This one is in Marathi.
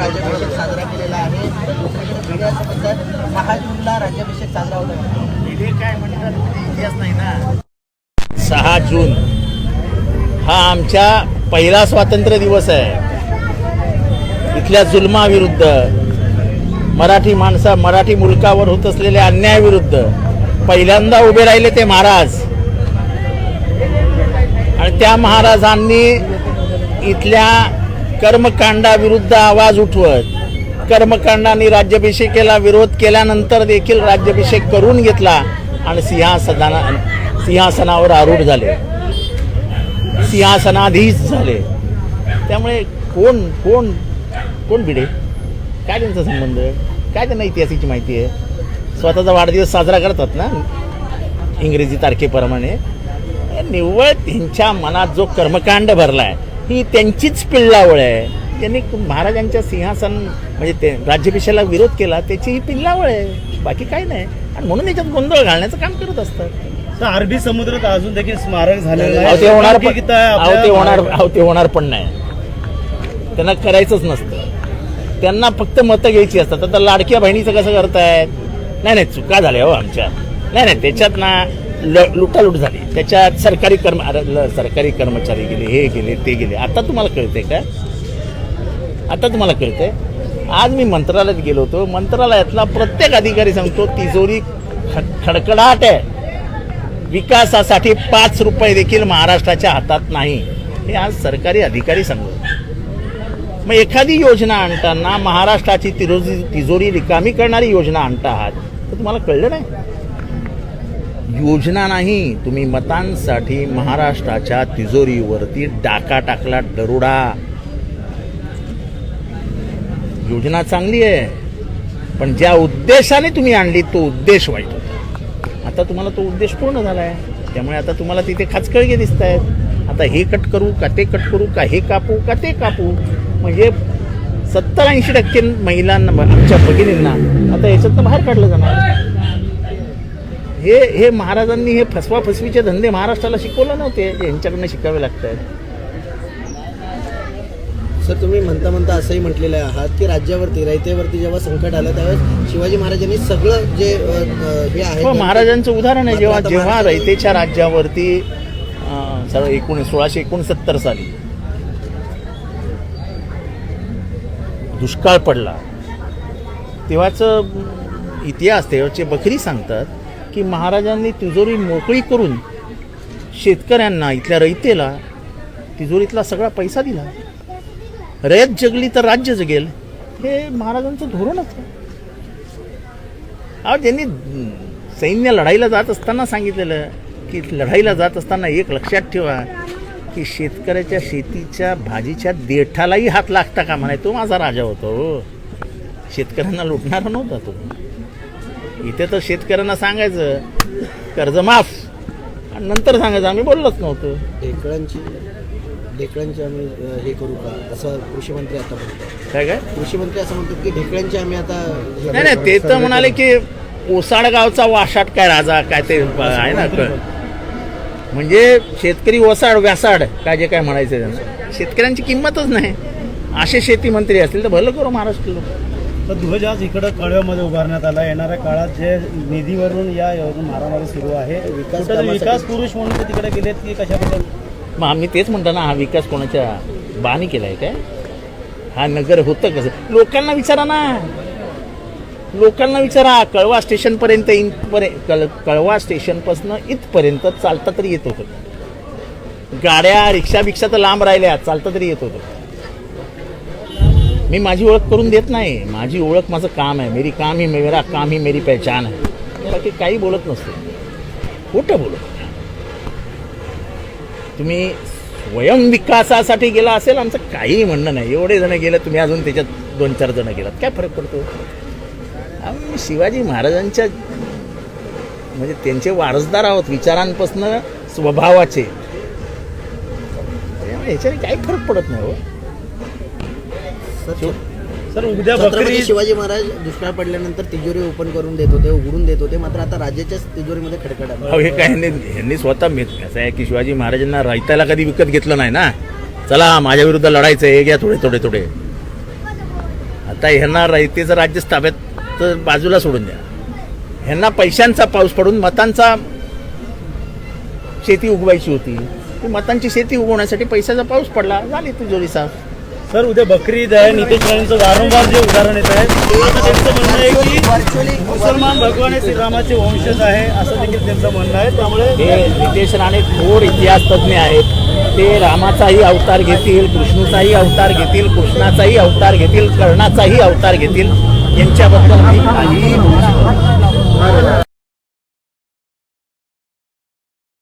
राज्याभिषेक साजरा केलेला आहे. दुसरीकडे मीडिया असं म्हणतात महाजूनला राज्याभिषेक साजरा होत आहे. काय म्हणतात इतिहास नाही ना? सहा जून हा आमच्या पहिला स्वातंत्र्य दिवस आहे. इथल्या जुलमाविरुद्ध मराठी माणसा मराठी मुलकावर होत असलेल्या अन्यायाविरुद्ध पहिल्यांदा उभे राहिले ते महाराज. आणि त्या महाराजांनी इथल्या कर्मकांडाविरुद्ध आवाज उठवत कर्मकांडाने राज्याभिषेकेला विरोध केल्यानंतर देखील राज्याभिषेक करून घेतला आणि सिंहासना सिंहासनावर आरूढ झाले. सिंहासनाधीश झाले. त्यामुळे कोण कोण कोण भिडे? काय त्यांचा संबंध? काय त्यांना इतिहासाची माहिती आहे? स्वतःचा वाढदिवस साजरा करतात ना? इंग्रजी तारखेप्रमाणे. निव्वळ त्यांच्या मनात जो कर्मकांड भरला आहे ही त्यांचीच पिल्लावळ आहे. त्यांनी महाराजांच्या सिंहासन म्हणजे ते राज्याभिषेकाला विरोध केला त्याची ही पिल्लावळ आहे. बाकी काही नाही. आणि म्हणून याच्यात गोंधळ घालण्याचं काम करत असतात. तर अरबी समुद्रात अजून देखील स्मारक झालेलं अहो ते होणार पण आहे अहो ते होणार अहो ते होणार पण नाही. त्यांना करायचंच नसतं. त्यांना फक्त मतं घ्यायची असतात. आता लाडक्या बहिणीचं कसं करतायत? नाही नाही चुका झाल्या हो आमच्या. नाही नाही त्याच्यात ना लुटालूट झाली. त्याच्यात सरकारी कर्म ल- सरकारी कर्मचारी गेले हे गेले ते गेले. आता तुम्हाला कळते का? आता तुम्हाला कळते आज मी मंत्रालयात गेलो होतो. मंत्रालयातला प्रत्येक अधिकारी सांगतो तिजोरी ख- खडखडाट आहे. विकासासाठी पाच रुपये देखील महाराष्ट्राच्या हातात नाही. हे आज सरकारी अधिकारी सांगतो मग एखादी योजना आणताना महाराष्ट्राची तिरोजी तिजोरी रिकामी करणारी योजना आणता आहात तर तुम्हाला कळलं नाही? योजना नाही. तुम्ही मतांसाठी महाराष्ट्राच्या तिजोरीवरती डाका टाकला दरोडा. योजना चांगली आहे. पण ज्या उद्देशाने तुम्ही आणली तो उद्देश वाईट होता. आता तुम्हाला तो उद्देश पूर्ण झाला आहे त्यामुळे आता तुम्हाला तिथे खाचकळगे दिसत आहेत आता हे कट करू का ते कट करू का हे कापू का ते कापू? म्हणजे सत्तर ऐंशी टक्के महिलांना आमच्या भगिनींना आता याच्यातनं बाहेर काढलं जाणार. हे हे महाराजांनी हे फसवा फसवीचे धंदे महाराष्ट्राला शिकवले नव्हते यांच्याकडनं शिकावे लागत आहेत सर तुम्ही म्हणता म्हणता असंही म्हटलेलं आहात की राज्यावरती रयतेवरती जेव्हा संकट आलं त्यावेळेस शिवाजी महाराजांनी सगळं जे हे आहे हो महाराजांचं उदाहरण आहे जेव्हा जेव्हा रयतेच्या राज्यावरती एकूण सोळाशे एकोणसत्तर साली दुष्काळ पडला. तेव्हाचं इतिहास तेव्हाचे बखरी सांगतात की महाराजांनी तिजोरी मोकळी करून शेतकऱ्यांना इथल्या रयतेला तिजोरीतला सगळा पैसा दिला. रयत जगली तर राज्य जगेल हे महाराजांचं धोरणच आहे. अहो त्यांनी सैन्य लढाईला जात असताना सांगितलेलं की लढाईला जात असताना एक लक्षात ठेवा की शेतकऱ्याच्या शेतीच्या भाजीच्या देठालाही हात लागता का म्हणाय तो माझा राजा होतो. हो. शेतकऱ्यांना लुटणारा नव्हता तो. इथे तर शेतकऱ्यांना सांगायचं कर्ज माफ. आणि नंतर सांगायचं आम्ही बोललोच नव्हतो. ढेकळांची ढेकळांची आम्ही अ, हे करू का? असं कृषी मंत्री आता म्हणतात काय काय? कृषी मंत्री असं म्हणतात की ढेकळांची आम्ही आता हे नाही नाही ते तर म्हणाले. की ओसाड गावचा वाशाट काय राजा काय ते आहे ना क- म्हणजे शेतकरी ओसाड व्यासाड काय जे काय म्हणायचं त्यांचं. शेतकऱ्यांची किंमतच नाही. असे शेती मंत्री असतील तर भलं करू महाराष्ट्र लोक. तर ध्वज आज इकडं कळव्यामध्ये उभारण्यात आला. येणाऱ्या काळात जे निधीवरून या मारामारी सुरू आहे विकास पुरुष म्हणून ते तिकडे गेलेत की कशाबद्दल? मग आम्ही तेच म्हणतो ना हा विकास कोणाच्या बानी केलाय काय? हा नगर होतं कसं? लोकांना विचारा ना. लोकांना विचारा कळवा स्टेशनपर्यंत इथपर्यंत कळ कळवा स्टेशनपासून इथपर्यंत चालता तरी येत होतं. गाड्या रिक्षा बिक्षा तर लांब राहिल्या चालता तरी येत होतं. मी माझी ओळख करून देत नाही. माझी ओळख माझं काम आहे. मेरी काम ही मेरा काम ही मेरी पहचान आहे. बाकी काही बोलत नसतो. खोटं बोलत तुम्ही स्वयं विकासासाठी गेला असेल आमचं काही म्हणणं नाही. एवढे जण गेले तुम्ही अजून त्याच्यात दोन चार जण गेलात. काय फरक पडतो? आम्ही शिवाजी महाराजांच्या म्हणजे त्यांचे वारसदार आहोत. विचारांपासून स्वभावाचे. त्यामुळे ह्याच्याने काही फरक पडत नाही हो. सर, सर उद्या छत्रपती बकरी शिवाजी महाराज दुष्काळ पडल्यानंतर तिजोरी ओपन करून देत होते उघडून देत होते. मात्र आता राज्याच्याच तिजोरीमध्ये खडखड अहो हे काय यांनी यांनी स्वतः मी कसं आहे की शिवाजी महाराजांना रायताला कधी विकत घेतलं नाही ना? चला माझ्या विरुद्ध लढायचं हे घ्या थोडे थोडे थोडे. आता ह्यांना रयतेचं राज्य ताब्यात तर बाजूला सोडून द्या. ह्यांना पैशांचा पाऊस पडून मतांचा शेती उगवायची होती. ती मतांची शेती उगवण्यासाठी पैशाचा पाऊस पडला झाली तिजोरी साफ सर उद्या बकरी ईद आहे नितेश राणेंचं वारंवार जे उदाहरण येत आहे आता त्यांचं म्हणणं आहे की मुसलमान भगवान हे श्रीरामाचे वंशज आहे असं देखील त्यांचं म्हणणं आहे. त्यामुळे हे नितेश राणे थोर इतिहास तज्ज्ञ आहेत. ते रामाचाही अवतार घेतील कृष्णूचाही अवतार घेतील कृष्णाचाही अवतार घेतील कर्णाचाही अवतार घेतील. यांच्याबद्दल मी